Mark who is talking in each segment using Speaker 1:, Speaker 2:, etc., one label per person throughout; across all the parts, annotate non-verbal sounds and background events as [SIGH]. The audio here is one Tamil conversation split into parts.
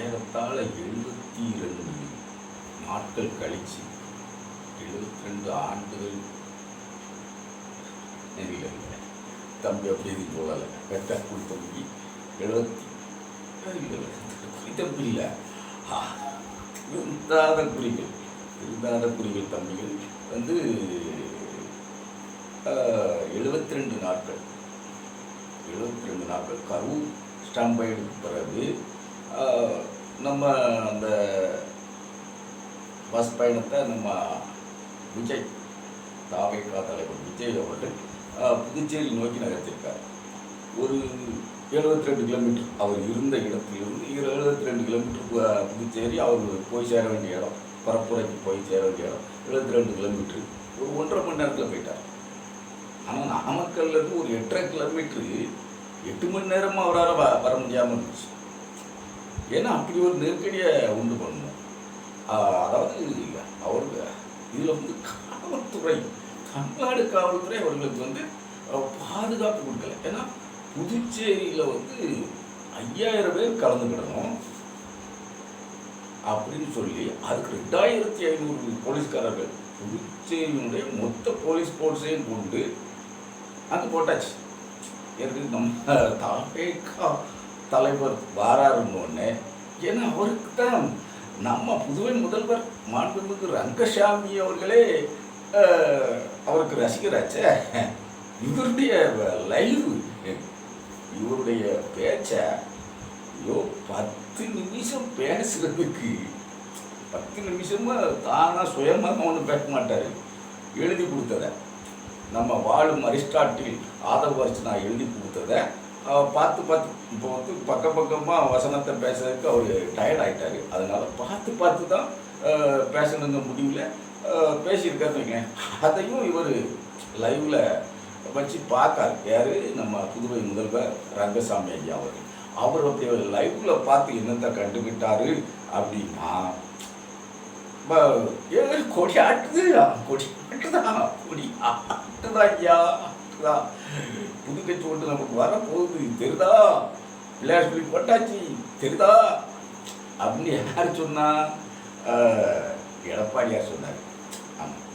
Speaker 1: ஏறத்தாழ எழுபத்தி ரெண்டு நாட்கள் கழிச்சு எழுபத்தி ரெண்டு ஆண்டுகள் தெரியல தம்பி அப்படி இது சொல்லலை கட்டாக்குள் தம்பி. எழுபத்தி இல்லை இல்லை இருந்தாத திருந்தாத குறிகள் திருந்தாத குறிகள் தம்பிகள். வந்து எழுபத்தி ரெண்டு நாட்கள். எழுபத்தி ரெண்டு நாட்கள் கரு ஸ்டம்பைடுக்கு பிறகு நம்ம அந்த பஸ் பயணத்தை நம்ம விஜய் தாவைக்கா தலைவர் விஜய் அவர்கள் புதுச்சேரி நோக்கி நகர்த்திருக்கார். ஒரு எழுபத்தி ரெண்டு கிலோமீட்டர் அவர் இருந்த இடத்திலிருந்து எழுபத்தி ரெண்டு கிலோமீட்டர் புதுச்சேரி அவர் போய் சேர வேண்டிய இடம் பரப்புரைக்கு போய் சேர வேண்டிய இடம் எழுபத்தி ரெண்டு கிலோமீட்டர். ஒரு ஒன்றரை மணி நேரத்தில் போயிட்டார். ஆனால் நாமக்கல்லேருந்து ஒரு எட்டரை கிலோமீட்டரு எட்டு மணி நேரமாக அவரால் வ வர முடியாமல் இருந்துச்சு. ஏன்னா அப்படி ஒரு நெருக்கடியை உண்டு பண்ணணும் அதாவது அவருக்கு இதில் வந்து காவல்துறை தமிழ்நாடு காவல்துறை அவர்களுக்கு வந்து பாதுகாப்பு கொடுக்கல. ஏன்னா புதுச்சேரியில் வந்து ஐயாயிரம் பேர் கலந்துக்கிடணும் அப்படின்னு சொல்லி அதுக்கு ரெண்டாயிரத்தி ஐநூறு போலீஸ்காரர்கள் புதுச்சேரியினுடைய மொத்த போலீஸ் போர்ஸையும் கொண்டு அங்கே போட்டாச்சு. ஏற்கனவே நம்ம தாபேக்கா தலைவர் வாராருன்னு ஒன்று ஏன்னா அவருக்கு தான் நம்ம புதுவை முதல்வர் மாண்புமிகு ரங்கசாமி அவர்களே அவருக்கு ரசிகராச்சே. இவருடைய லைவ் இவருடைய பேச்சை ஐயோ பத்து நிமிஷம் பேசுறதுக்கு பத்து நிமிஷமாக தானாக சுயமாக ஒன்றும் பேச மாட்டார். எழுதி கொடுத்ததை. நம்ம வாழும் அரிஸ்டாட்டில் ஆதவ நான் எழுதி கொடுத்ததை பார்த்து பார்த்து இப்போ வந்து பக்க பக்கமாக வசனத்தை பேசுறதுக்கு அவர் டயர்ட் ஆயிட்டாரு. அதனால் பார்த்து பார்த்து தான் பேசணுங்க முடிவில் அஹ், பேசியிருக்காருன்னு வைங்களேன். அதையும் இவர் லைவில் வச்சு பார்க்காரு. யார்? நம்ம புதுவை முதல்வர் ரங்கசாமி ஐயா அவர் அவர் அப்படி லைவில் பார்த்து என்னத்தை கண்டுக்கிட்டாரு அப்படின்னா ப- கொடி ஆட்டுது? கொடி ஆட்டுதான் கொடி ஆட்டுதான் ஐயா? ஆட்டுதான் புது கட்சி ஒன்று நமக்கு வரப்போகுது. தெரிதா? பிள்ளையார் சொல்லி போட்டாச்சு. தெரிதா? அப்படின்னு யார் சொன்னால் எடப்பாடியார் சொன்னார்.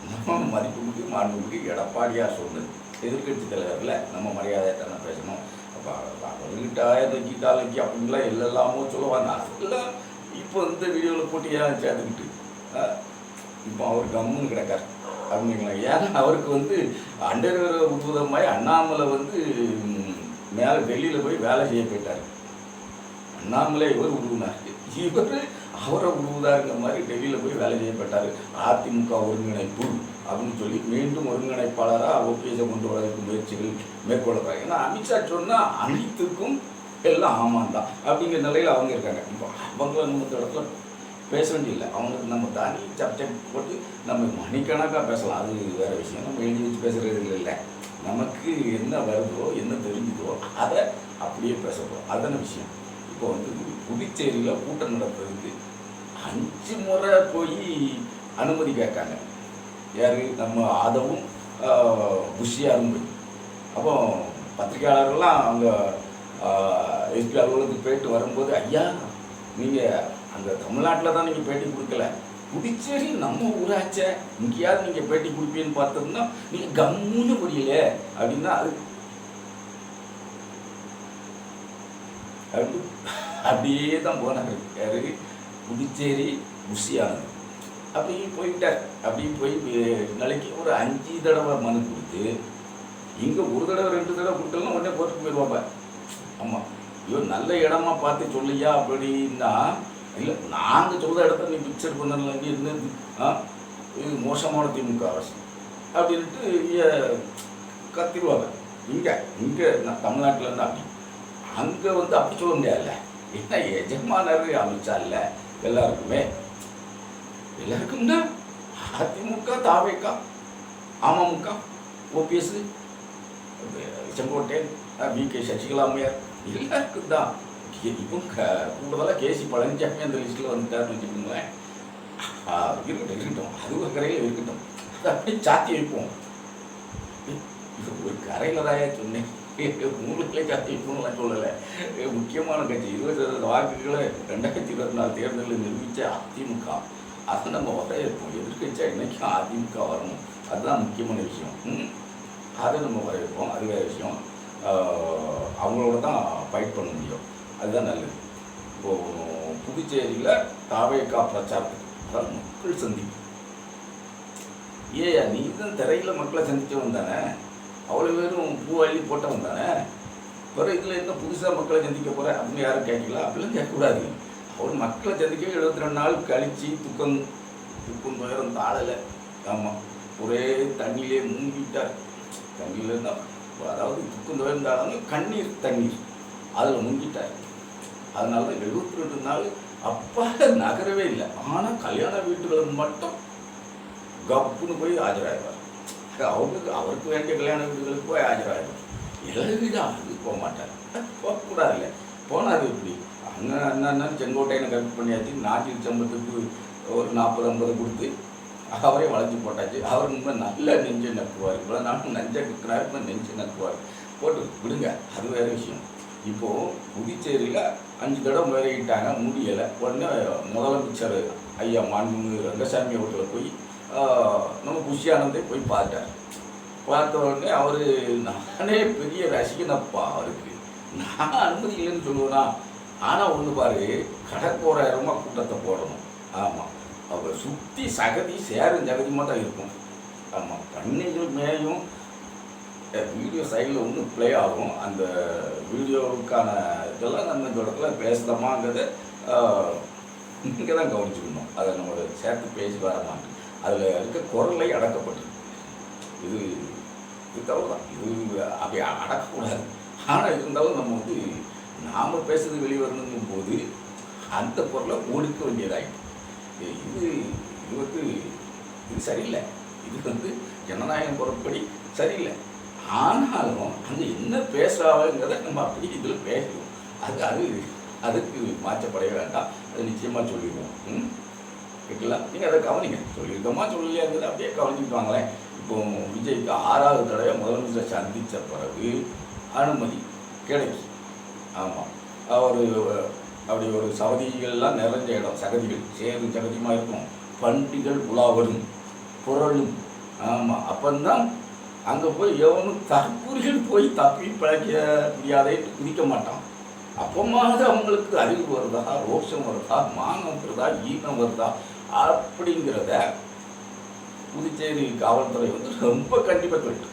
Speaker 1: நம்ம மதிப்புமிகு மாண்புமிகு எடப்பாடியார் சொன்னது. எதிர்கட்சி தலைவரில் நம்ம மரியாதை தானே பேசணும். அப்போ அவர்கிட்ட ஆயிரத்தி கீதாலைக்கு அப்படின்லாம் எல்லாமோ சொல்லுவாங்க. அதெல்லாம் இப்போ இந்த வீடியோவில் போட்டு ஏன் சேர்த்துக்கிட்டு? இப்போ அவர் கம்முன்னு கிடக்கார். அப்படிங்களா ஏன்னா அவருக்கு வந்து அண்டர்வேர் உருவதமாய் அண்ணாமலை வந்து மேலே டெல்லியில் போய் வேலை செய்ய போயிட்டார். அண்ணாமலை இவர் உருவினார். இவர் அவரை உருவுதாருங்கிற மாதிரி டெல்லியில் போய் வேலை செய்யப்பட்டார் அதிமுக ஒருங்கிணைப்பு அப்படின்னு சொல்லி மீண்டும் ஒருங்கிணைப்பாளராக ஓபிஎஸை கொண்டு வரதுக்கு முயற்சிகள் மேற்கொள்ளப்படுறாங்க ஏன்னா அமித்ஷா சொன்னால் அனைத்துக்கும் எல்லாம் ஆமாம் தான் அப்படிங்கிற நிலையில் அவங்க இருக்காங்க. இப்போ அவங்கள நம்ம இடத்துல பேச வேண்டியதில்லை அவங்களுக்கு நம்ம தாண்டி சப்ஜெக்ட் போட்டு நம்ம மணிக்கணக்காக பேசலாம். அது வேறு விஷயம். நம்ம எழுதி வச்சு பேசுகிறது இல்லை. நமக்கு என்ன வருதோ என்ன தெரிஞ்சுதோ அதை அப்படியே பேசப்போம் அதான விஷயம். இப்போ வந்து புதுச்சேரியில் கூட்டம் நடத்துறதுக்கு அஞ்சு முறை போய் அனுமதி கேட்காங்க. யார்? நம்ம ஆதவும் புஷியாரும் போய் அப்போ பத்திரிகையாளர்கள்லாம் அங்கே எஸ்பி அலுவலகத்துக்கு போயிட்டு வரும்போது ஐயா நீங்கள் அங்கே தமிழ்நாட்டில் தான் நீங்கள் பேட்டி கொடுக்கல. புதுச்சேரி நம்ம ஊராச்சே. இங்கேயாவது நீங்கள் பேட்டி கொடுப்பீன்னு பார்த்தோம்னா நீங்கள் கம்முன்னு புரியல. அப்படின்னா அது அப்படி அப்படியே தான் போனார். யாரு? புதுச்சேரி புஷியானது அப்படியே போயிட்டார். அப்படியே போய் நாளைக்கு ஒரு அஞ்சு தடவை மனு கொடுத்து இங்கே ஒரு தடவை ரெண்டு தடவை கொடுத்தாலும் உடனே போட்டு போயிடுவாப்ப ஆமாம் ஐயோ நல்ல இடமா பார்த்து சொல்லியா அப்படின்னா இல்லை நாங்கள் சொல்கிற இடத்த நீ பிக்சர் பண்ணல இங்கே இருந்து ஆ இது மோசமான திமுக அரசு. அப்படின்ட்டு இங்கே கத்திடுவாங்க. இங்கே இங்கே தமிழ்நாட்டில் இருந்து அப்படி அங்கே வந்து அப்படி சொல்ல முடியாதுல்ல. என்ன எஜமானர் அமைச்சா இல்லை எல்லாருக்குமே எல்லாருக்கும்னா AIADMK TVK AMMK OPS Sengottaiyan V K Sasikala அம்மையார் எல்லாருக்கும் தான். இப்போ கூடுதலாக கேசி பழனிசாமி அந்த லிஸ்ட்டில் வந்துட்டார்னு வச்சுக்கோங்களேன். இருக்கட்டும் இருக்கட்டும். அது ஒரு கரையில் இருக்கட்டும். அதை அப்படியே சாத்தி வைப்போம். இது ஒரு கரையில் தான் சொன்னேன். உங்களுக்குள்ளே ஜாதிக்கணும்லாம் சொல்லலை. முக்கியமான கட்சி. இருபத்தி ரெண்டு வாக்குகளை ரெண்டாயிரத்தி இருபத்தி நாலு தேர்தலில் நிரூபித்த அதிமுக. அதை நம்ம வரவேற்போம் எதிர்கட்சியாக என்றைக்கும் அதிமுக வரணும். அதுதான் முக்கியமான விஷயம். அதை நம்ம வரவேற்போம் அது வேறு விஷயம். அவங்களோட தான் ஃபைட் பண்ண முடியும். அதுதான் நல்லது. இப்போது புதுச்சேரியில் தாவேக்கா பிரச்சாரத்துக்கு அதாவது மக்கள் சந்திப்பு. ஏயா நீ தான் திரையில் மக்களை சந்தித்தவன் தானே? அவ்வளோ பேரும் பூ அள்ளி போட்டவன் தானே? பிறகு இதில் என்ன புதுசாக மக்களை சந்திக்க போகிற அப்படின்னு யாரும் கேட்கல. அப்படிலாம் கேட்கக்கூடாது. அவர் மக்களை சந்திக்க எழுபத்தி ரெண்டு நாள் கழிச்சு துக்கம் துக்கம் துயரம் தாழலை. ஆமாம் ஒரே தண்ணியிலே மூங்கிட்டார் தண்ணியில் தான் அதாவது துக்கம் துயரம் தாழாமல் கண்ணீர் தண்ணீர். அதில் மூங்கிட்டார் அதனால தான் எழுபத்தி ரெண்டு நாள் அப்பா நகரவே இல்லை. ஆனால் கல்யாண வீட்டுகளில் மட்டும் கப்புன்னு போய் ஆஜராயிடுவார். அவருக்கு அவருக்கு வேண்டிய கல்யாண வீடுகளுக்கு போய் ஆஜராயிடுவார். எழுதிதான் அது போக மாட்டார். போகக்கூடாது இல்லை போனார் இப்படி. அங்கே அண்ணன் செங்கோட்டையனை கம்மி பண்ணியாச்சு. நாட்டில் சம்பத்துக்கு ஒரு நாற்பது ஐம்பது கொடுத்து அவரே வளைஞ்சு போட்டாச்சு. அவர் ரொம்ப நல்ல நெஞ்சை நக்குவார். இவ்வளோ நாளும் நெஞ்சை நக்குறாரு நெஞ்சை நக்குவார். போட்டு விடுங்க. அது வேறு விஷயம். இப்போது புதுச்சேரியில் அஞ்சு தடவை முறையிட்டாங்க முடியலை. உடனே முதலமைச்சர் ஐயா மாண்புமிகு ரங்கசாமி அவர்களை போய் நம்ம குஷியானந்தே போய் பார்த்தார். பார்த்த உடனே அவர் நானே பெரிய ரசிகனப்பா அவருக்கு. நான் அனுமதி இல்லைன்னு சொல்லுவேனா? ஆனால் ஒன்று பாரு கடற்கோராயிரமாக கூட்டத்தை போடணும். ஆமாம் அவர் சுற்றி சகதி சேரும் ஜகதியமாக தான் இருக்கும். ஆமாம் தண்ணிகள் மேயும் வீடியோ சைடில் ஒன்றும் ப்ளே ஆகும். அந்த வீடியோவுக்கான இதெல்லாம் நம்ம இந்த இடத்துல பேசலாமாங்கிறத இங்கே தான் கவனிச்சுக்கணும். அதை நம்ம சேர்த்து பேசி வர மாட்டோம் அதில் இருக்க குரலை அடக்கப்பட்டிருக்கு. இது இது தவறு தான் இது அப்படி அடக்கக்கூடாது. ஆனால் இருந்தாலும் நம்ம வந்து நாம் பேசுறது வெளிவரணுங்கும் போது அந்த பொருளை ஒடுக்க வேண்டியதாகிட்டு இது இது வந்து இது சரியில்லை. இது வந்து ஜனநாயகம் பொருட்படி சரியில்லை. ஆனாலும் அது என்ன பேசுகிறாங்கிறத நம்ம அப்படி இதில் பேசுவோம் அது அது அதுக்கு மாற்றப்படவே வேண்டாம். அது நிச்சயமாக சொல்லிடுவோம். ம்? கேட்கலாம்? நீங்கள் அதை கவனிங்க. சொல்லியிருக்கோமா சொல்லலையாங்கிறது அப்படியே கவனிச்சுட்டு இப்போது இப்போ விஜய்க்கு ஆறாவது தடவை முதலமைச்சர் சந்தித்த பிறகு அனுமதி கிடைக்கும் ஆமாம் ஒரு அப்படி ஒரு சகதிகள்லாம் நிறைஞ்ச இடம் சகதிகள் சேரும் சகதியமாக இருக்கும். பண்டிகள் உலாவரும் குரலும் ஆமாம் அப்பந்தான் அங்கே போய் எவனும் தற்கூறிகள் போய் தப்பி பிழைக்க முடியாதே குதிக்க மாட்டான். அப்பமாவது அவங்களுக்கு அறிவு வருதா ரோஷம் வருதா மானம் வருதா ஈனம் வருதா அப்படிங்கிறத புதுச்சேரி காவல்துறை வந்து ரொம்ப கண்டிப்பாக சொல்லிட்டு.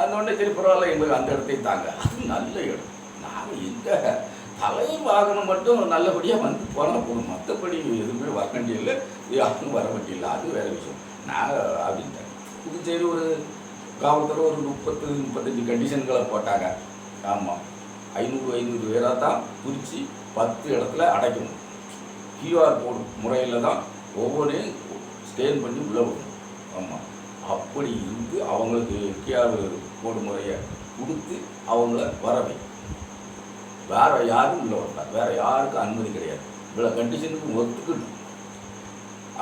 Speaker 1: அந்த உடனே சரி பரவாயில்ல எங்களுக்கு அந்த இடத்தை தாங்க. அது நல்ல இடம். நாங்கள் எங்க தலை வாகனம் மட்டும் நல்லபடியாக வந்து போனால் போகணும் மற்றபடி எதுவுமே வர வேண்டியதில்லை. யாரும் வர வேண்டியதில்லை. அது வேறு விஷயம். நான் அப்படின்ட்டேன் புதுச்சேரி ஒரு காவல்துறை ஒரு முப்பத்து முப்பத்தஞ்சு கண்டிஷன்களை போட்டாங்க. ஆமாம் ஐநூறு ஐநூறு பேராக தான் பிரித்து பத்து இடத்துல அடைக்கணும். கியூஆர் கோடு முறையில் தான் ஒவ்வொன்றையும் ஸ்கேன் பண்ணி உள்ள விடணும் ஆமாம் அப்படி இருந்து அவங்களுக்கு கியூஆர் கோடு முறையை கொடுத்து அவங்கள வரவை வேற யாரும் உள்ள வரலாம் வேற யாருக்கும் அனுமதி கிடையாது. இவ்வளோ கண்டிஷனுக்கு ஒத்துக்கணும்.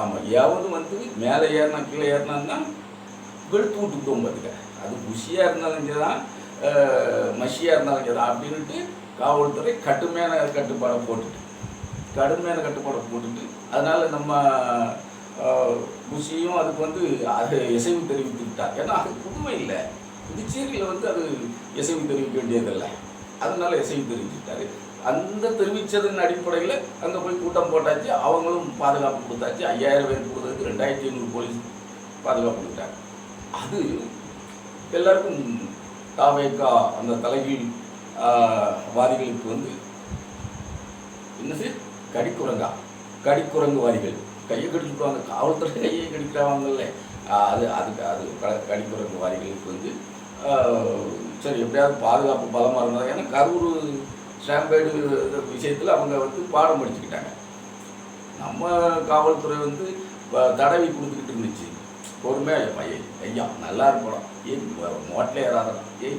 Speaker 1: ஆமாம் எவனும் வந்து மேலே ஏறினா கீழே ஏறினான்னா வெளுத்து விட்டுக்கிட்டோம் பார்த்துக்க அது குஷியாக இருந்தாலும் சரிதான் மஷியாக இருந்தாலும் சரிதான் அப்படின்ட்டு காவல்துறை கடுமையான கட்டுப்பாடை போட்டுட்டு கடுமையான கட்டுப்பாடை போட்டுட்டு அதனால் நம்ம குஷியும் அதுக்கு வந்து அது இசைவு தெரிவித்துக்கிட்டார். ஏன்னா அது புதுமை இல்லை. புதுச்சேரியில் வந்து அது இசைவு தெரிவிக்க வேண்டியதில்லை. அதனால இசைவு தெரிவிச்சுட்டாரு அந்த தெரிவித்ததன் அடிப்படையில் அங்கே போய் கூட்டம் போட்டாச்சு. அவங்களும் பாதுகாப்பு கொடுத்தாச்சு. ஐயாயிரம் பேர் கொடுத்ததுக்கு ரெண்டாயிரத்தி ஐநூறு போலீஸ் பாதுகாப்பு கொடுத்தாங்க. அது எல்லாருக்கும் தாவேக்கா அந்த தலைகீழ் வாரிகளுக்கு வந்து என்னது கடிக்குரங்கா. கடிக்குரங்கு வாரிகள். கையை கடிச்சுடுவாங்க காவல்துறை கையை கடிக்கிறாங்கல்ல. அது அதுக்கு அது கடிக்குரங்கு வாரிகளுக்கு வந்து சரி எப்படியாவது பாதுகாப்பு பலமாக இருந்தது ஏன்னா கரூர் ஸ்டாம்பேடு விஷயத்தில் அவங்க வந்து பாடம் படிச்சுக்கிட்டாங்க. நம்ம காவல்துறை வந்து தடவி கொடுத்துக்கிட்டு இருந்துச்சு. பொறுமையாக ஏய் ஐயா நல்லா இருக்கணும். ஏன் மோட்டில் ஏறாதடா. ஏய்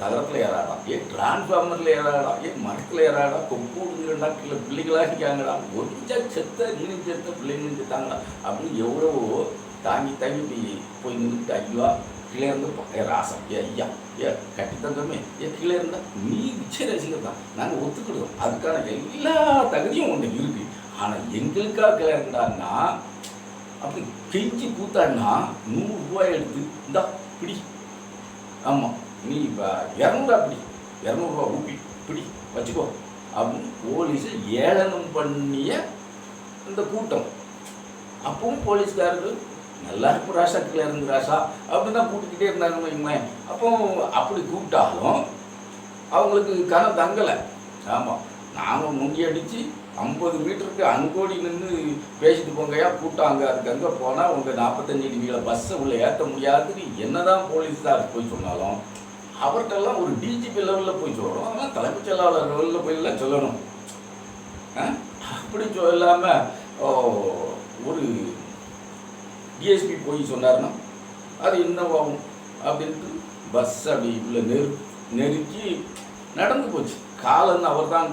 Speaker 1: தகரத்தில் ஏறாடா ஏன் டிரான்ஸ்ஃபார்மரில் ஏறாடா ஏன் மரத்தில் ஏறாடா கொப்பு விடுங்கடா கீழே பிள்ளைகளாக இருக்காங்கடா. கொஞ்சம் செத்த நீனும் செத்த பிள்ளைங்களும் செத்தாங்கடா அப்படின்னு எவ்வளவோ தாங்கி தாங்கி போய் போய் நின்றுட்டு ஐயா கீழே இருந்து ஏ ராசம். ஏ ஐயா ஏ கட்டித்தந்தமே ஏ கீழே இருந்தால் நீ விஜய் ரசிகர் தான். நாங்கள் ஒத்துக்கிடுவோம். அதுக்கான எல்லா தகுதியும் ஒன்று இருக்குது ஆனால் எங்களுக்காக கீழே இருந்தான்னா அப்படி கெஞ்சி கூத்தாடினா நூறுரூவாய் எடுத்து இந்தா பிடி. ஆமாம் நீ இப்போ இரநூறுவா பிடி. இரநூறுவா ஊப்பி பிடி வச்சுக்கோ. அப்படின்னு போலீஸை ஏளனம் பண்ணிய இந்த கூட்டம். அப்பவும் போலீஸ்காரர்கள் நல்லா இருக்கும் ராசாக்கில் இருந்து ராசா. அப்படின்னு தான் கூப்பிட்டுக்கிட்டே இருந்தாங்க வைங்களேன் அப்போ அப்படி கூப்பிட்டாலும் அவங்களுக்கு கனம் தங்கலை. ஆமாம் நாங்கள் முங்கி அடித்து ஐம்பது மீட்டருக்கு அங்கோடி நின்று பேசிட்டு போங்கயா கூட்டாங்க அதுக்கு அங்கே போனால் உங்கள் நாற்பத்தஞ்சு டிகிரியில் பஸ்ஸை உள்ள ஏற்ற முடியாதுன்னு என்னதான் தான் தான் போய் சொன்னாலும் அவர்கிட்டலாம் ஒரு டிஜிபி லெவலில் போய் சொல்கிறோம் அதெல்லாம் தலைமைச் செயலாளர் லெவலில் போயெல்லாம் சொல்லணும். ஆ? அப்படி சொல்லாமல் ஒரு டிஎஸ்பி போய் சொன்னாருன்னா அது என்னவாகும் அப்படின்ட்டு பஸ் அப்படி இவ்வளோ நெரு நெருக்கி நடந்து போச்சு. காலன்னு அவர் தான்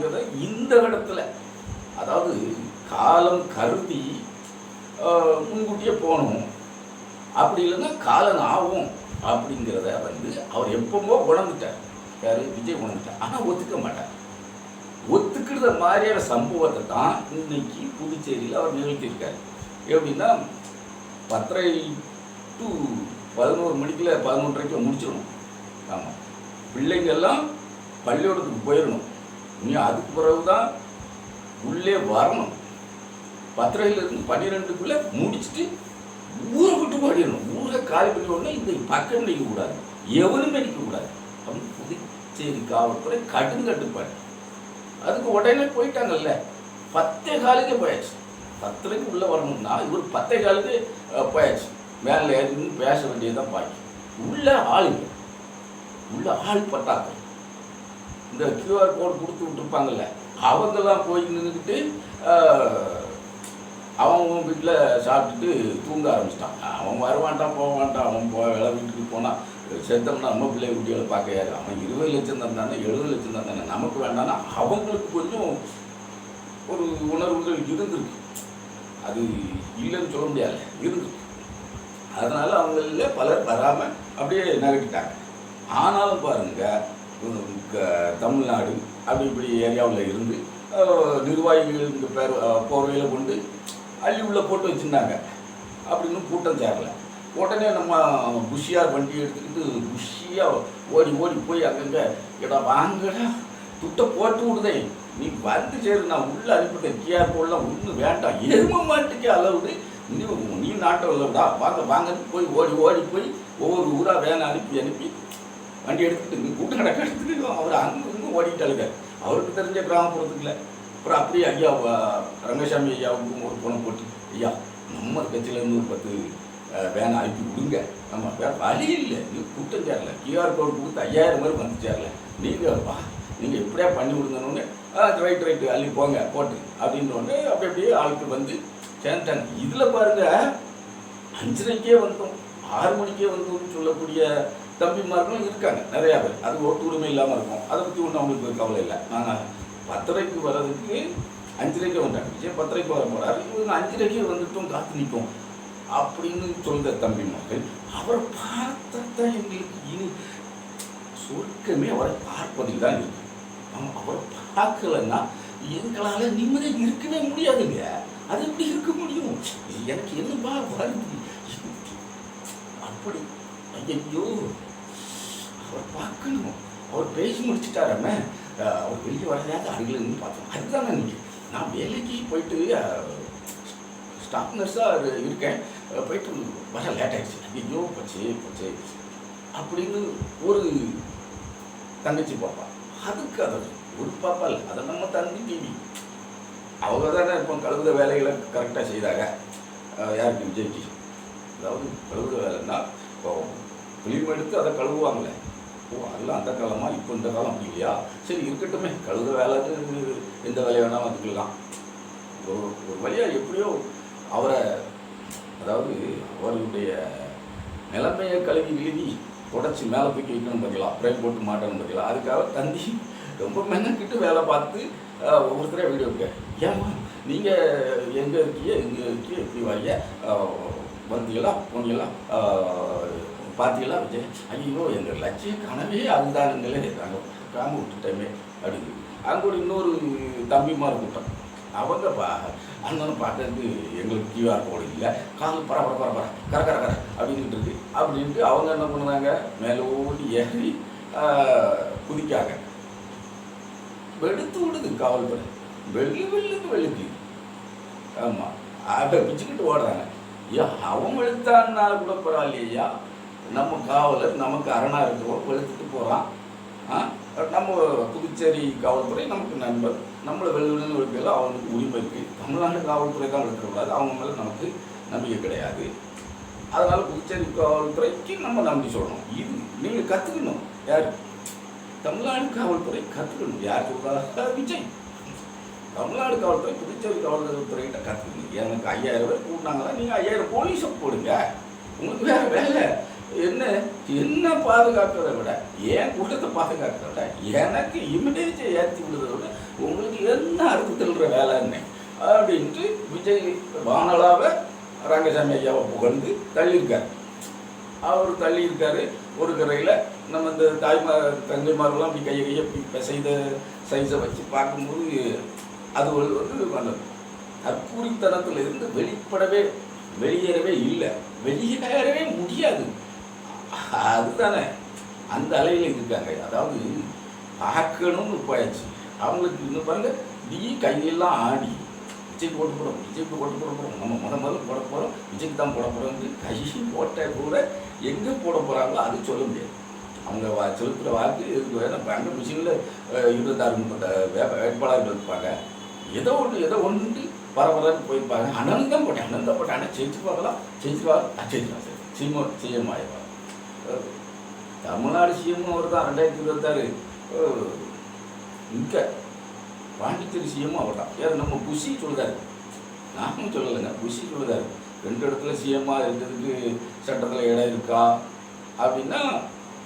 Speaker 1: இந்த இடத்துல அதாவது காலம் கருதி முன்கூட்டியே போகணும். அப்படி இல்லைன்னா காலம் ஆகும் அப்படிங்கிறத வந்து அவர் எப்பவோ உணர்ந்துட்டார். யார்? விஜய் உணர்ந்துட்டார். ஆனால் ஒத்துக்க மாட்டார். ஒத்துக்கிற மாதிரியான சம்பவத்தை தான் இன்னைக்கு புதுச்சேரியில் அவர் நிகழ்த்தியிருக்காரு. எப்படின்னா பத்தரை டு பதினோரு மணிக்குள்ள பதினொன்றரைக்கு முடிச்சிடணும். ஆமாம் பிள்ளைங்கள்லாம் பள்ளிக்கூடத்துக்கு போயிடணும். நீ அதுக்கு பிறகு தான் உள்ளே வரணும். பத்தரையிலேருந்து பன்னிரெண்டுக்குள்ளே முடிச்சுட்டு ஊரை விட்டு ஓடிடணும். ஊரை காலி பண்ணி உடனே இந்த பக்கம் நிற்கக்கூடாது எவனும் நிற்கக்கூடாது அப்படின்னு புதுச்சேரி காவல்துறை கடும் கட்டுப்பாடு. அதுக்கு உடனே போயிட்டாங்கல்ல. பத்தே காலுக்கே போயாச்சு. பத்தரைக்கு உள்ளே வரணும்னா இவர் பத்தே காலுக்கு போயாச்சு. மேலே ஏறி பேச வேண்டியதுதான் பாக்கி. உள்ள ஆளுங்க. உள்ள ஆள் பட்டாங்க இந்த கியூஆர் கோட் கொடுத்து விட்டுருப்பாங்கல்ல. அவங்கெல்லாம் போய் நின்றுக்கிட்டு அவன் வீட்டில் சாப்பிட்டுட்டு தூங்க ஆரம்பிச்சிட்டான். அவன் வரவான்ட்டான் போக அவன் போ வேலை வீட்டுக்கு போனான் செத்தம்னா நம்ம பிள்ளை குட்டிகளை பார்க்க யாரு அவன் இருபது லட்சம் தந்தானே எழுபது லட்சம் தந்தானே நமக்கு வேண்டாம்னா அவங்களுக்கு கொஞ்சம் ஒரு உணர்வுகள் இருந்திருக்கு. அது இல்லைன்னு சொல்ல முடியாது. இருந்திருக்கு அதனால் அவங்கள பலர் வராமல் அப்படியே நகட்டிட்டாங்க ஆனாலும் பாருங்க க- தமிழ்நாடு அப்படி இப்படி ஏரியாவில் இருந்து நிர்வாகிகளுக்கு நிர்வாகிகள் இந்த பேர் போர்வையில் கொண்டு அள்ளி உள்ள போட்டு வச்சுருந்தாங்க. அப்படின்னு கூட்டம் சேரல. உடனே நம்ம குஷியார் வண்டி எடுத்துக்கிட்டு குஷியாக ஓடி ஓடி போய் அங்கங்கே எடா வாங்கடா துட்டை போட்டு விடுதே. நீ வந்து சேரு நான் உள்ள அனுப்பிட்டேன். கியார் போடலாம் ஒன்றும் வேண்டாம். எரும மாட்டுக்கே அளவுடு. நீ நீ நாட்டை இல்லைடா வாங்க வாங்கன்னு போய் ஓடி ஓடி போய் ஒவ்வொரு ஊராக வேனை அனுப்பி அனுப்பி வண்டி எடுத்துக்கிட்டு நீ கூட்டம் கடை எடுத்துக்கிட்டு அவர் அங்கே இங்கே ஓடிட்டாளுங்க அவருக்கு தெரிஞ்ச கிராமப்புறத்துக்குல அப்புறம் அப்படியே ஐயா ரங்கசாமி ஐயாவுக்கும் ஒரு பணம் போட்டு ஐயா நம்ம கட்சியிலேருந்து ஒரு பத்து வேனை அனுப்பி விடுங்க. நம்ம வேற வழி இல்லை. நீ கூட்டம் சேரல. கியூஆர் கோட் கொடுத்து ஐயாயிரம் பேர் வந்து சேரல. நீங்கள் வா. நீங்கள் எப்படியா பண்ணி விடுங்கன்னு ரைட் ரைட்டு அள்ளி போங்க போட்டு. அப்படின்னோடனே அப்படி அப்படியே ஆளுக்கு வந்து சேர்ந்தாங்க இதில் பாருங்க அஞ்சரைக்கே வந்தோம் ஆறு மணிக்கே வந்தோம்னு சொல்லக்கூடிய தம்பிமார்களும் இருக்காங்க நிறையா பேர். அது ஓட்டு உரிமை இல்லாமல் இருக்கும். அதை பற்றி ஒன்றும் அவங்களுக்கு கவலை இல்லை. நாங்கள் பத்தரைக்கு வர்றதுக்கு அஞ்சரைக்கே வந்தாங்க. விஜய் பத்தரைக்கு வர போகிறாரு இவங்க அஞ்சரைக்கே வந்துட்டும் காத்து நிற்போம் அப்படின்னு சொல்கிற தம்பிமார்கள் அவரை பார்த்தா தான் எங்களுக்கு இனி சொர்க்கமே அவரை பார்ப்பதில் தான் இருக்கு. ஆமா, அவரை பார்க்கலன்னா எங்களால் நிம்மதியாக இருக்கவே முடியாதுங்க. அது எப்படி இருக்க முடியும்? எனக்கு என்னப்பா வருது அப்படி ஐயோ அவர் பார்க்கணும். அவர் பேசி முடிச்சிட்டாராம. அவர் வெளியே வரதையாக அருகில் இருந்து பார்த்தோம். அதுதானே நீங்கள் நான் வேலைக்கு போயிட்டு ஸ்டாஃப் நர்ஸாக இருக்கேன். போயிட்டு வர லேட் ஆகிடுச்சு ஐயோ போச்சு போச்சு. அப்படின்னு ஒரு தங்கச்சி பாப்பா. அதுக்கு அதை ஒரு பாப்பா இல்லை. அதை நம்ம தந்தி டிவி அவங்க தானே இப்போ கழுவுற வேலைகளை கரெக்டாக செய்தாங்க. யாருக்கு? விஜய்க்கு. அதாவது கழுவுற வேலைன்னா இப்போ ஃபிலிம் எடுத்து அதை கழுவுவாங்களே. ஓ அதெல்லாம் அந்த காலமாக இப்போ இந்த காலம் அப்படி இல்லையா? சரி இருக்கட்டுமே. கழுத வேலைன்னு எந்த வேலையை வேணாலும் வந்துக்கலாம் ஒரு ஒரு வழியாக எப்படியோ அவரை அதாவது அவருடைய நிலைமையை கழுவி எழுதி உடச்சி மேலே போய் வைக்கணும் பார்த்தீங்களா பிரேக் போட்டு மாட்டணும் பார்த்தீங்களா அதுக்காக தந்தி ரொம்ப மெனக்கிட்டு வேலை பார்த்து ஒவ்வொருத்தரையும் வீடியோ இருக்க ஏமா நீங்கள் எங்கே இருக்கீங்க? எங்கே இருக்கீங்க இப்படி வாங்க வந்தீங்களா? போனீங்களா? பார்த்தீங்களா விஜய்? ஐயோ எங்கள் லட்சிய கனவே அதுதானுங்களே நாங்கள் பார்க்காம விட்டுட்டோமே அப்படின்னு. அங்கே ஒரு இன்னொரு தம்பிமார் கூட்டம் அவங்க பா அண்ணனும் பார்க்கறது எங்களுக்கு கியூஆர் கோடு இல்லை. கால் பர பர பர பர கர கர கர அப்படின்ட்டு இருக்கு. அப்படின்ட்டு அவங்க என்ன பண்ணுறாங்க? மேலே ஓடி ஏறி குதிக்காங்க வெளுத்து விடுது காவல்துறை. வெள்ளு வெள்ளுக்கு வெளுக்கு. ஆமாம் அதை பிச்சுக்கிட்டு ஓடுறாங்க. ஐயா அவன் வெளுத்தான்னா கூட பரவாயில்லையா? நம்ம காவலர் நமக்கு அரணாக இருக்கிறோம் வெளுத்துட்டு போகிறான் நம்ம புதுச்சேரி காவல்துறை நமக்கு நண்பர். நம்மளை வெளுன்னு வெளுக்கல அவனுக்கு உரிமை இருக்குது தமிழ்நாடு காவல்துறை தான் வெளுக்கக்கூடாது அவங்க மேலே நமக்கு நம்பிக்கை கிடையாது. அதனால் புதுச்சேரி காவல்துறைக்கு நம்ம நம்பி சொல்லணும். இது நீங்கள் கற்றுக்கணும் யார்? தமிழ்நாடு காவல்துறை கற்றுக்கணும் யார் சொல்கிறாங்க விஜய். தமிழ்நாடு காவல்துறை புதுச்சேரி காவல்துறைகிட்ட கற்றுக்கணும் எனக்கு ஐயாயிரம் பேர் கூட்டினாங்கன்னா நீங்கள் ஐயாயிரம் போலீஸை போடுங்க. உங்களுக்கு வேற வேலை. என்ன என்ன பாதுகாக்கிறத விட என் கூட்டத்தை பாதுகாக்கிறத விட எனக்கு இமிடியேட்டை ஏற்றி விடுறத விட உங்களுக்கு என்ன அறுத்து வேலைன்னு அப்படின்ட்டு விஜய் வானலாவை ரங்கசாமி ஐயாவை புகழ்ந்து தள்ளியிருக்கார். அவர் தள்ளியிருக்காரு ஒரு கரையில் நம்ம இந்த தாய்மார் தங்கைமாரெல்லாம் அப்படி கையை கையை செய்த செய்த சைஸை வச்சு பார்க்கும்போது அது ஒரு வந்து அந்த தற்கூரித்தனத்தில் இருந்து வெளிப்படவே வெளியேறவே இல்லை. வெளியேறவே முடியாது. அதுதானே. அந்த அலையில் இருக்காங்க. அதாவது பார்க்கணும்னு போயாச்சு அவங்களுக்கு இன்னும் பாருங்க நீ கையெல்லாம் ஆடி. விஜய்க்கு போட்டு போகிறோம் விஜய்க்கு போட்டு போட போகிறோம் நம்ம முத முதல்ல போட போகிறோம் விஜய்க்கு தான் போட போகிறோம் கை போட்ட கூட எங்கே போட போகிறாங்களோ அது சொல்ல முடியாது. அவங்க வா செலுத்துகிற வாக்கு இருக்கு ஏன்னா பேங்க் மிஷினில் இருபத்தாறு முப்பத்த வே- வேட்பாளர்கள் இருப்பாங்க. ஏதோ ஒன்று ஏதோ ஒன்று பரபரன்னு போயிருப்பாங்க அனந்தம் போட்டேன் அனந்தம் போட்டேன் ஆனால் ஜெயிச்சு பார்க்கலாம் ஜெயிச்சுவா ஜெயிச்சுவா சரி சிஎம் சிஎம் ஆயிடுவா. தமிழ்நாடு சிஎம் அவர் தான் ரெண்டாயிரத்தி இருபத்தாறு. இங்கே பாண்டிச்சேரி சிஎம் அவர் தான் ஏன் நம்ம புஷி சொல்லுதாரு. நானும் சொல்லலைங்க புஷி சொல்லுதாரு. ரெண்டு இடத்துல சிஎம்மாக இருக்கிறதுக்கு சட்டத்தில் இடம் இருக்கா? அப்படின்னா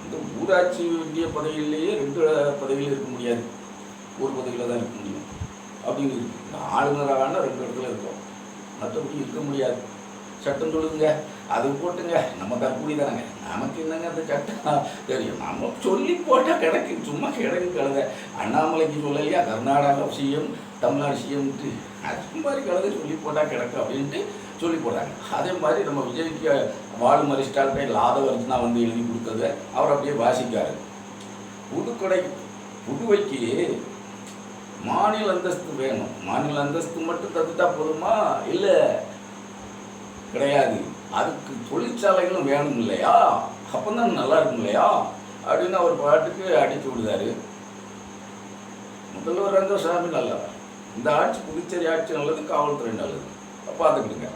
Speaker 1: இந்த ஊராட்சி வேண்டிய பதவியிலேயே ரெண்டு பதவியில் இருக்க முடியாது. ஒரு பதவியில் தான் இருக்க முடியும். அப்படின்னு இருக்கு. இந்த ரெண்டு இடத்துல இருக்கோம். மற்றபடி இருக்க முடியாது. சட்டம் சொல்லுங்க அது போட்டுங்க. நம்ம தற்கூடி தானங்க நமக்கு என்னங்க அந்த சட்டம்? தெரியும். நம்ம சொல்லி போட்டால் கிடக்கு. சும்மா கிடக்கு கழுத. அண்ணாமலைக்கு சொல்லலையா? கர்நாடகா சிஎம் தமிழ்நாடு சிஎம்ட்டு அது மாதிரி கழுத சொல்லி போட்டால் கிடக்கு அப்படின்ட்டு சொல்லி போடுறாங்க அதே மாதிரி நம்ம விஜய்க்கு வாழும் அரிஸ்டால்டை லாதவர்ஜனா வந்து எழுதி கொடுத்ததை அவர் அப்படியே வாசிக்காரு. புதுக்கொடை புதுவைக்கு மாநில அந்தஸ்து வேணும். மாநில அந்தஸ்து மட்டும் தந்துட்டா போதுமா? இல்லை கிடையாது. அதுக்கு தொழிற்சாலைகளும் வேணும் இல்லையா? அப்பந்தான் நல்லா இருக்கும் இல்லையா? அப்படின்னு அவர் பாட்டுக்கு அடிச்சு விடுதாரு. முதல்வர் ரங்கசாமி நல்லவர் இந்த ஆட்சி புதுச்சேரி ஆட்சி நல்லது காவல்துறை நல்லது. பார்த்துக்கிடுங்க.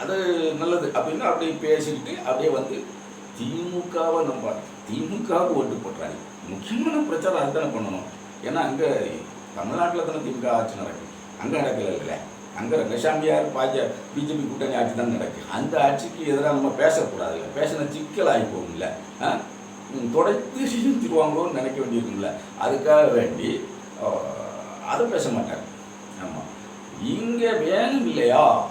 Speaker 1: அது நல்லது. அப்படின்னு அப்படியே பேசிக்கிட்டு அப்படியே வந்து திமுகவை நம்ம திமுகவுக்கு ஓட்டு போட்டுறாரு. முக்கியமான பிரச்சாரம் அதுதானே பண்ணணும். ஏன்னா அங்கே தமிழ்நாட்டில் தானே திமுக ஆட்சி நடக்குது. அங்கே நடக்கல இல்லை அங்கே ரங்கசாமியார் பாஜ பிஜேபி கூட்டணி ஆட்சி தான் நடக்கு. அந்த ஆட்சிக்கு எதிராக நம்ம பேசக்கூடாதுல்ல பேசின சிக்கல் ஆகி போகும்ல ஆ? தொடர்ந்து திருவாங்கூர்னு நினைக்க வேண்டியிருக்கும்ல அதுக்காக வேண்டி அதை பேச மாட்டாங்க. ஆமாம் இங்கே வேணும் இல்லையா?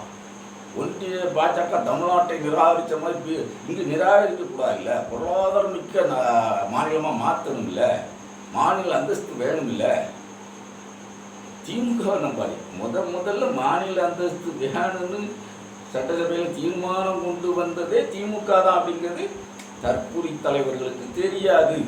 Speaker 1: ஒன்றிய பாஜக தமிழ்நாட்டை நிராகரித்த மாதிரி இங்கே நிராகரிக்கக்கூடாது இல்லை. பொருளாதாரம் மிக்க நா- மாற்றணும் இல்லை. மாநில அந்தஸ்து வேணும் இல்லை. திமுக நம்பாரு முத முதல்ல மாநில அந்தஸ்து வேணும்னு சட்டசபையில் தீர்மானம் கொண்டு வந்ததே திமுக தான் அப்படிங்கிறது தற்கூரி தலைவர்களுக்கு தெரியாது.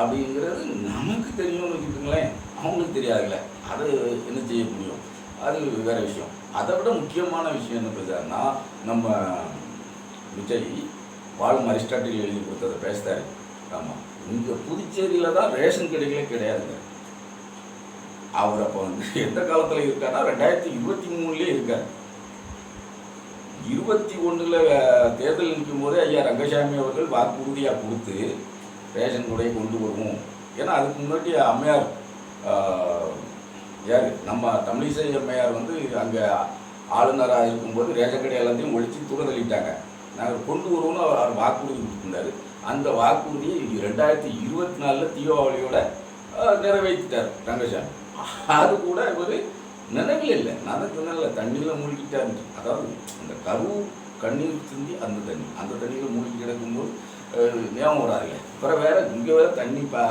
Speaker 1: அப்படிங்கிறது நமக்கு தெரியும்னு வச்சுக்கோங்களேன். அவங்களுக்கு தெரியாதுல்ல. அது என்ன செய்ய முடியும்? அது வேறு விஷயம். அதை விட முக்கியமான விஷயம் என்ன பேசுறாருன்னா நம்ம விஜய் வாழும் அரிஸ்டாட்டில் எழுதி கொடுத்ததை பேசுகிறாரு ஆமாம் இங்கே புதுச்சேரியில் தான் ரேஷன் கடைகளே கிடையாதுங்க. அவர் அப்போ வந்து [LAUGHS] எந்த காலத்தில் இருக்காருன்னா ரெண்டாயிரத்தி இருபத்தி மூணுலேயே இருக்கார். இருபத்தி ஒன்றில் தேர்தல் நிற்கும் போதே ஐயா ரங்கசாமி அவர்கள் வாக்குறுதியாக கொடுத்து ரேஷன் கடையை கொண்டு வருவோம். ஏன்னா அதுக்கு முன்னாடி அம்மையார் யார்? நம்ம தமிழிசை அம்மையார் வந்து அங்கே ஆளுநராக இருக்கும்போது ரேஷன் கடை எல்லாத்தையும் ஒழித்து தூர தள்ளிட்டாங்க நாங்கள் கொண்டு வருவோம்னு அவர் அவர் வாக்குறுதி கொடுத்துருந்தார். அந்த வாக்குறுதியை ரெண்டாயிரத்தி இருபத்தி நாலில் தீபாவளியோட நிறைவேற்றிட்டார் ரங்கசாமி. அது கூட இவர் நினைவில் இல்லை. நான் தான் தண்ணியில் மூழ்கிட்டாரு அதாவது அந்த கரு கண்ணீர் சிந்தி அந்த தண்ணி அந்த தண்ணியில் மூழ்கி கிடக்கும்போது ஞாபகம் வராதுங்க. அப்புறம் வேற இங்கே வேற தண்ணி பா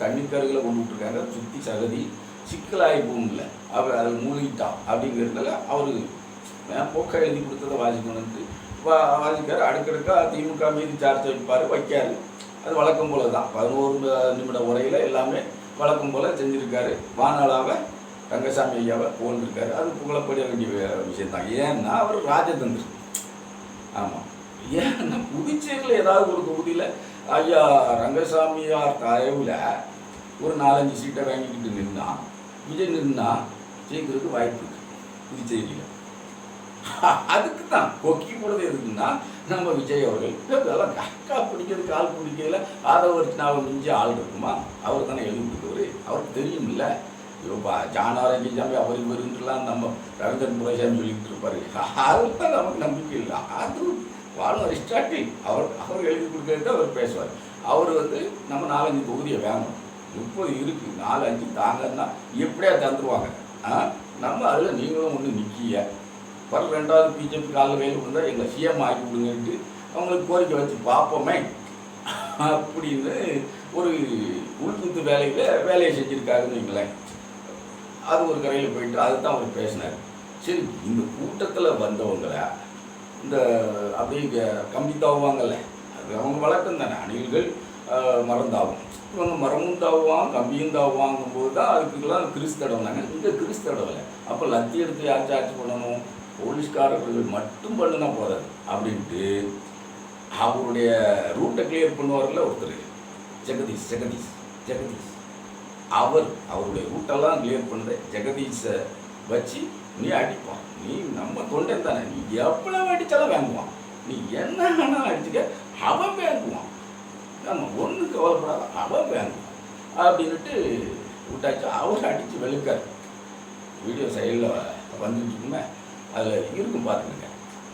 Speaker 1: தண்ணி கருகில் கொண்டு விட்டுருக்காங்க. சுற்றி சகதி சிக்கலாகி போகும்ல அவர் அதில் மூழ்கிட்டான் அப்படிங்கிறதுனால அவர் போக்க எழுதி கொடுத்ததை வாசிக்கணும்ட்டு வா வாசிக்கார். அடுக்கடுக்கா திமுக மீது சார்ஜ் வைப்பார் வைக்காரு. அது வழக்கம் போல தான் பதினோரு நிமிட உரையில் எல்லாமே வழக்கம் போல் செஞ்சுருக்காரு. வானாளாவை ரங்கசாமி ஐயாவை போன்றிருக்காரு. அது புகழப்பட வேண்டிய விஷயந்தான் ஏன்னா அவர் ராஜதந்திரி. ஆமாம் ஏன்னா புதுச்சேரியில் ஏதாவது ஒரு தொகுதியில் ஐயா ரங்கசாமியார் தயவில் ஒரு நாலஞ்சு சீட்டை வாங்கிக்கிட்டு நின்னா விஜய் நின்னா ஜெயிக்கிறதுக்கு வாய்ப்பு இருக்கு. புதுச்சேரியில். அதுக்கு தான் கொக்கி போடுறது எதுக்குன்னா நம்ம விஜய் அவர்கள் இதெல்லாம் அக்கா பிடிக்கிறது கால் பிடிக்கிறதுல ஆதவர்த்தினாவை மிஞ்சி ஆள் இருக்குமா? அவர் தானே எழுதிருக்கவர் அவருக்கு தெரியும் இல்லை இப்போ ஜானாரஞ்சி சாமி அவர் இவருன்றலாம் நம்ம ரவீந்திரன் புரசாமி சொல்லிட்டு இருப்பார். அவருக்கு தான் நமக்கு நம்பிக்கை இல்லை. அது வாழும் அரிஸ்டாட்டில் அவர் அவர் எழுதி கொடுக்கறது அவர் பேசுவார். அவர் வந்து நம்ம நாலஞ்சு தொகுதியை வேணும். இப்போ இருக்குது நாலஞ்சு தாங்கன்னா எப்படியா தந்துருவாங்க? ஆ? நம்ம அதில் நீங்களும் ஒன்று நிற்கிய வர ரெண்டாவது பிஜேபி காலில் வேலை இருந்தால் எங்களை சிஎம் ஆக்கி விடுங்கன்ட்டு அவங்களுக்கு கோரிக்கை வச்சு பார்ப்போமே. அப்படின்னு ஒரு உள்குத்து வேலையில் வேலையை செஞ்சுருக்காருன்னு வைங்களேன். அது ஒரு கரையில் போயிட்டு அதுதான் அவர் பேசினார். சரி இந்த கூட்டத்தில் வந்தவங்களை இந்த அப்படியே கம்பி தாவுவாங்கல்ல அது அவங்க வழக்கம் தானே. அணில்கள் மறந்தாகும் இவங்க மரமும் தாவுவான் கம்பியும் தாவுவாங்கும் போது தான் அதுக்கெல்லாம் கிறிஸ் தடவுனாங்க இங்கே கிறிஸ் தடவலை அப்போ லத்தி எடுத்து யார் சார்ஜ் பண்ணணும்? போலீஸ்காரர்கள் மட்டும் பண்ணுனா போதாது அப்படின்ட்டு அவருடைய ரூட்டை கிளியர் பண்ணுவார்ல ஒருத்தர். ஜெகதீஷ் ஜெகதீஷ் ஜெகதீஷ். அவர் அவருடைய ரூட்டெல்லாம் கிளியர் பண்ணுற ஜெகதீஷை வச்சு நீ அடிப்பான். நீ நம்ம தொண்டை தானே. நீ எவ்வளோ அடித்தாலும் வாங்குவான். நீ என்ன வேணாலும் அடிச்சுக்க அவன் வாங்குவான். நம்ம ஒன்றும் கவலைப்படாத அவன் வாங்குவான். அப்படின்ட்டு விட்டாச்சு. அவர் அடித்து வெளுக்கார். வீடியோ சைடில் வந்துட்டு அதில் இருக்கும் பார்த்துக்கங்க.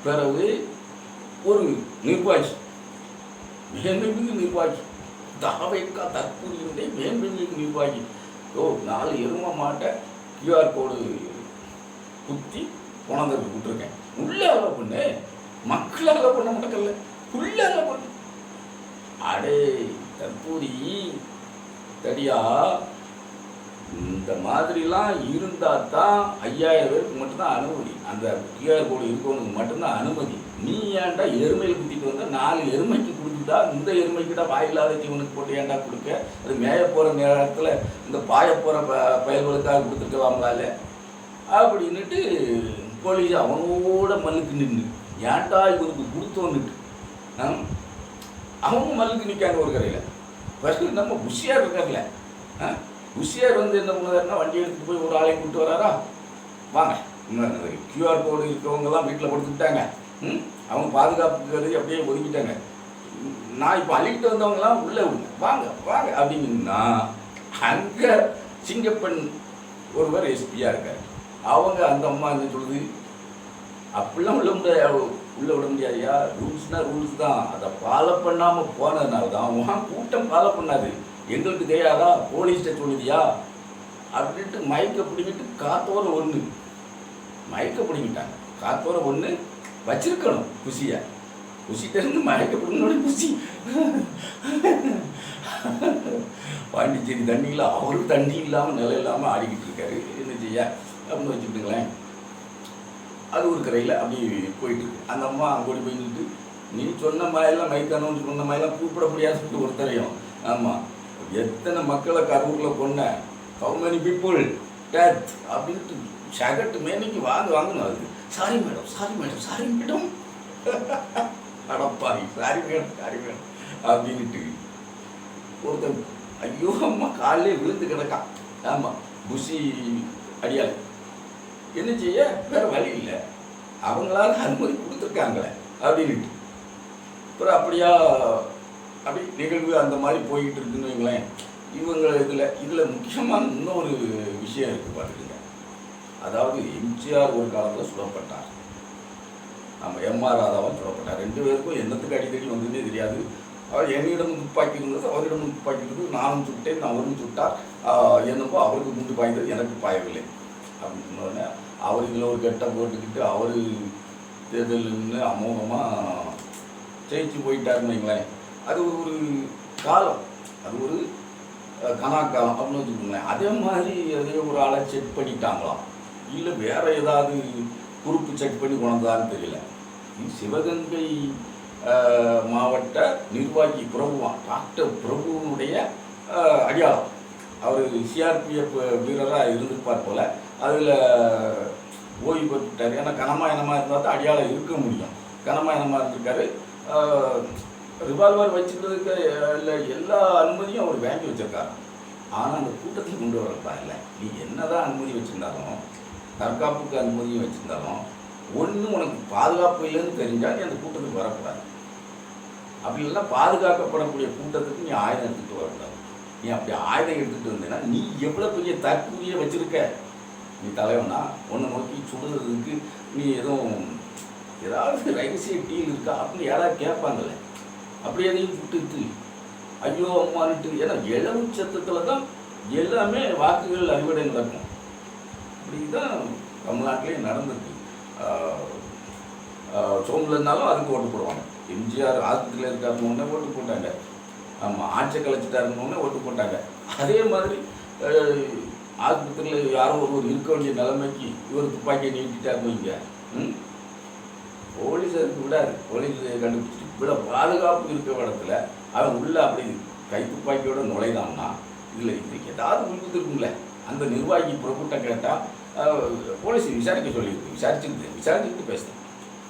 Speaker 1: பிறகு ஒரு நிர்வாகி மேன்மிகு நிர்வாகி தாவைக்கா தற்போதைய மேன்மிகு நிர்வாகி. ஓ நாலு எரும மாட்டை கியூஆர் கோடு குத்தி கொண்டாந்து விட்டுருக்கேன் உள்ள அலோவ் பண்ணு. மக்களை அலோவ் பண்ண மாட்டேங்கல்ல. உள்ள அலோவ் பண்ணு. அடே தற்போதி தடியா இந்த மாதிரிலாம் இருந்தால் தான் ஐயாயிரம் பேருக்கு மட்டும்தான் அனுமதி. அந்த ஐயாயிரம் கோடி இருக்கவனுக்கு மட்டும்தான் அனுமதி. நீ ஏன்டா எருமையில் குத்திட்டு வந்தால் நாலு எருமைக்கு கொடுத்துட்டா இந்த எருமைக்கிட்ட வாயில்லாத ஜீவனுக்கு போட்டு ஏன்டா கொடுக்க? அது மேய போகிற நேரத்தில் இந்த பாய போகிற ப பயல்களுக்காக கொடுத்துருக்கலாம்லால அப்படின்னுட்டு போலீஸ் அவனோட மல்லுக்கு நின்று ஏன்டா இவனுக்கு கொடுத்தோன்னுட்டு? ஆ? அவங்க மல்லுக்கு நிற்காங்க ஒரு கரையில். ஃபஸ்ட்டு நம்ம புஷியார் இருக்கார்ல ஆ? புஷியார் வந்து என்ன பண்ணுறாருன்னா வண்டி எடுத்து போய் ஒரு ஆளையும் கூப்பிட்டு வராரா? வாங்க. கியூஆர் கோடு இருக்கவங்கலாம் வீட்டில் கொடுத்துட்டாங்க. ம்? அவங்க பாதுகாப்பு கருதி அப்படியே ஒதுக்கிட்டாங்க. நான் இப்போ அழிக்கிட்டு வந்தவங்கலாம் உள்ளே விடுங்க. வாங்க வாங்க அப்படின்னா அங்கே சிங்கப்பெண் ஒருவர் எஸ்பியாக இருக்கார். அவங்க அந்த அம்மா என்ன சொல்லுது? அப்படிலாம் உள்ள முடியாது உள்ளே விட முடியாதுயா ரூல்ஸ்னால் ரூல்ஸ் தான். அதை ஃபாலோ பண்ணாமல் போனதுனால தான் உன் கூட்டம் ஃபாலோ பண்ணாது. எங்களுக்கு தெரியாதா? போலீஸ்கிட்ட சொல்லுதியா? அப்படின்ட்டு மயக்க பிடிங்கிட்டு காத்தோர ஒன்று மயக்க பிடிங்கிட்டாங்க. காத்தோர ஒன்று வச்சிருக்கணும் குசியை. குஷிட்டேருந்து மயக்க பிடிங்கனோட குசி. பாண்டிச்சேரி தண்ணியில் அவரும் தண்ணி இல்லாமல் நிலை இல்லாமல் ஆடிக்கிட்டு இருக்காரு. என்ன செய்ய? அப்படின்னு வச்சுக்கிட்டுங்களேன். அது ஒரு கரையில் அப்படி போயிட்டுருக்கு அந்த அம்மா அங்கோடி போய் நின்று நீ சொன்ன மாதிரிலாம் மைக்கானு சொன்ன மாதிரிலாம் கூப்பிட ஒரு ஒருத்தரையும். ஆமாம் எத்தனை மக்களை கரூரில் கொன்ன? ஹவு மெனி பீப்புள் டெத் அப்படின்ட்டு சகட்டு மேனிக்கு வாங்க வாங்கணும் அது. Sorry madam sorry madam sorry madam அடப்பாரி sorry madam sorry madam அப்படின்ட்டு ஒருத்தன் ஐயோ அம்மா காலையிலே விழுந்து கிடக்கான் ஆமாம் புஷி அடியாள். என்ன செய்ய? வேற வழி இல்லை. அவங்களால அனுமதி கொடுத்துருக்காங்களே அப்படின்ட்டு. அப்புறம் அப்படியா அப்படி நிகழ்வு அந்த மாதிரி போய்கிட்டு இருக்குன்னு வைங்களேன் இவங்க இதில் இதில் முக்கியமான இன்னொரு விஷயம் இருக்குது பார்த்துக்கங்க அதாவது எம்ஜிஆர் ஒரு காலத்தில் சுடப்பட்டார். நம்ம எம்ஆர் ராதாவும் சுடப்பட்டார். ரெண்டு பேருக்கும் என்னத்துக்கு அடிக்கடி வந்ததே தெரியாது. அவர் என்னிடம் துப்பாக்கி இருந்தது அவரிடம் துப்பாக்கி இருந்தது நானும் சுட்டேன் அவரும் சுட்டார். என்னப்போ அவருக்கு குண்டு பாய்ந்தது எனக்கு பாயவில்லை. அப்படின்னு சொன்னோடனே அவர் இதில் ஒரு கெட்ட போட்டுக்கிட்டு அவர் தேர்தல் அமோகமாக ஜெயிச்சு போயிட்டாருன்னு வைங்களேன். அது ஒரு காலம். அது ஒரு அஹ், கனாக்காலம் அப்படின்னு வச்சுக்கோங்களேன். அதே மாதிரி அதே ஒரு ஆளை செக் பண்ணிட்டாங்களாம். இல்லை வேற ஏதாவது குறுப்பு செக் பண்ணி கொண்டதான்னு தெரியல. சிவகங்கை மாவட்ட நிர்வாகி பிரபுவான் டாக்டர் பிரபுவனுடைய அடையாளம். அவர் சிஆர்பிஎஃப் வீரராக இருந்திருப்பார் போல். அதில் ஓய்வு பெற்றுட்டார். ஏன்னா கனமா இனமாக இருந்தால் தான் அடையாளம் இருக்க முடியும். கனமா இனமாக இருந்திருக்காரு. ரிவால்வர் வச்சுக்கிறதுக்கு இல்லை எல்லா அனுமதியும் அவர் வாங்கி வச்சிருக்காரு. ஆனால் அந்த கூட்டத்தில் கொண்டு வரப்பா இல்லை நீ என்னதான் அனுமதி வச்சுருந்தாலும் தற்காப்புக்கு அனுமதியும் வச்சுருந்தாலும் ஒன்று உனக்கு பாதுகாப்பு இல்லைன்னு தெரிஞ்சால் நீ அந்த கூட்டத்துக்கு வரக்கூடாது. அப்படி இல்லைன்னா பாதுகாக்கப்படக்கூடிய கூட்டத்துக்கு நீ ஆயுதம் எடுத்துகிட்டு வரக்கூடாது. நீ அப்படி ஆயுதம் எடுத்துகிட்டு வந்தேன்னா நீ எவ்வளோ பெரிய தற்கூரியை வச்சுருக்க? நீ தலைவனா? உன்னை நோக்கி சுடுறதுக்கு நீ எதுவும் ஏதாவது ரகசிய டீல் இருக்கா? அப்படின்னு யாராவது கேட்பாங்கல்ல. அப்படி எதையும் விட்டுட்டு ஐயோ அம்மானுட்டு ஏன்னா இளவு சத்தத்தில் தான் எல்லாமே வாக்குகள் அறுவடை நடக்கும். இப்படி தான் தமிழ்நாட்டிலே நடந்திருக்கு. சோம்பலன்னாலும் அதுக்கு ஓட்டு போடுவாங்க. எம்ஜிஆர் ஆஸ்பத்திரியில் இருக்காருன்னு ஓட்டு போட்டாங்க. ஆமாம் ஆட்சி கலைச்சிட்டாருன்னு ஓட்டு போட்டாங்க. அதே மாதிரி ஆஸ்பத்திரியில் யாரோ ஒருவர் இருக்க வேண்டிய நிலைமைக்கு இவர் துப்பாக்கியை நீட்டிட்டாருன்னு வைங்க. ம்? போலீஸருக்கு விடாது. போலீஸ் கண்டுபிடிச்சிட்டு இவ்வளோ பாதுகாப்பு இருக்கிற இடத்துல அவன் உள்ள அப்படி கை துப்பாக்கியோட நுழைதான்னா இதில் இதுக்கு ஏதாவது உள்புத்து இருக்கும்ல. அந்த நிர்வாகி புறப்பட்ட கேட்டால் போலீஸ் விசாரிக்க சொல்லியிருக்கு. விசாரிச்சுக்கிட்டு விசாரிச்சுக்கிட்டு பேசுகிறேன்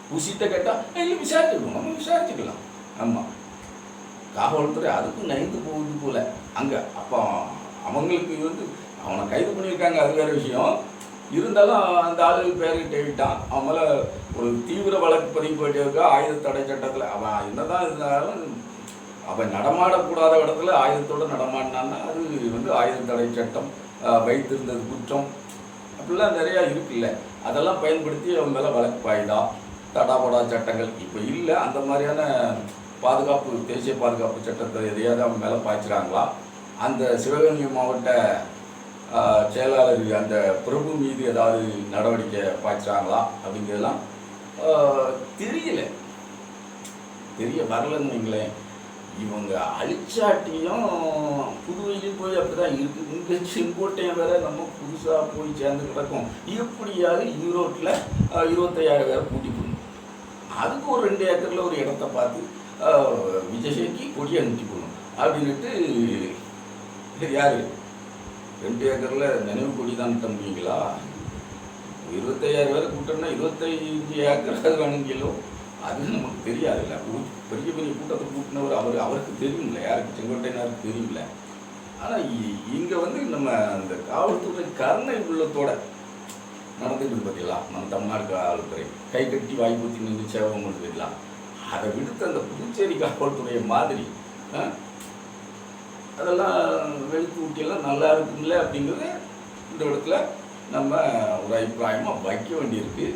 Speaker 1: புசிட்ட கேட்டால் இல்லை விசாரிச்சுக்கணும் நம்ம விசாரிச்சுக்கலாம். ஆமாம் காவல்துறை அதுக்கும் நைந்து போகுது போல. அங்கே அப்போ அவங்களுக்கு வந்து அவனை கைது பண்ணியிருக்காங்க அது வேறு விஷயம். இருந்தாலும் அந்த ஆளு பேர் விட்டான் அவன் மேலே ஒரு தீவிர வழக்கு பதிவு பண்ணியிருக்கா ஆயுத தடை சட்டத்தில். அவன் என்னதான் இருந்தாலும் அவன் நடமாடக்கூடாத இடத்துல ஆயுதத்தோட நடமாடினான்னா அது வந்து ஆயுத தடை சட்டம் வைத்திருந்தது குற்றம். அப்படிலாம் நிறையா இருக்குல்ல. அதெல்லாம் பயன்படுத்தி அவன் மேலே வழக்கு பாயுதா தடாபடா சட்டங்கள். இப்போ இல்லை அந்த மாதிரியான பாதுகாப்பு தேசிய பாதுகாப்பு சட்டத்தை எதையாவது அவன் மேலே பாய்ச்சிறாங்களா? அந்த சிவகங்கை மாவட்ட செயலாளர் அந்த பிரபு மீது ஏதாவது நடவடிக்கை பாய்ச்சுறாங்களா அப்படிங்கிறதெல்லாம் தெரியல. தெரிய வரலன்னு இவங்க அழிச்சாட்டியும் புதுவையிலும் போய் அப்படிதான் இருக்கு இங்கே செங்கோட்டையன் வேற நம்ம புதுசாக போய் சேர்ந்து கிடக்கும். எப்படியாவது ஈரோட்டில் இருபத்தையாயிரம் பேரை கூட்டி போடணும். அதுக்கு ஒரு ரெண்டு ஏக்கரில் ஒரு இடத்த பார்த்து விஜயசேகி விஜய்க்கு கொடி அனுப்பிச்சு போடணும். அப்படின்னுட்டு யார் யாரு? ரெண்டு ஏக்கரில் நினைவு கொடி தான் தம்பீங்களா? இருபத்தையாயிரம் பேர் கூட்டம்னா இருபத்தஞ்சு ஏக்கர் அது வேணுங்களோ அது நமக்கு தெரியாதுல்ல. பெரிய பெரிய கூட்டத்தை கூட்டினவர் அவர் அவருக்கு தெரியும்ல. யாருக்கு? செங்கோட்டையனாருக்கு தெரியும்ல. ஆனால் இங்கே வந்து நம்ம அந்த காவல்துறை கருணை உள்ளத்தோட நடந்துட்டு பார்த்தீங்களா நம்ம தமிழ்நாடு காவல்துறை. கை கட்டி வாய் ஊற்றி நின்று சேவை கொண்டு போயிடலாம் அதை விடுத்து அந்த புதுச்சேரி காவல்துறை மாதிரி ஆ, அதெல்லாம் வெளுத்து ஊட்டியெல்லாம் நல்லா இருக்குங்களே அப்படிங்கிறது இந்த இடத்துல நம்ம ஒரு அபிப்பிராயமாக வைக்க வேண்டியிருக்கு.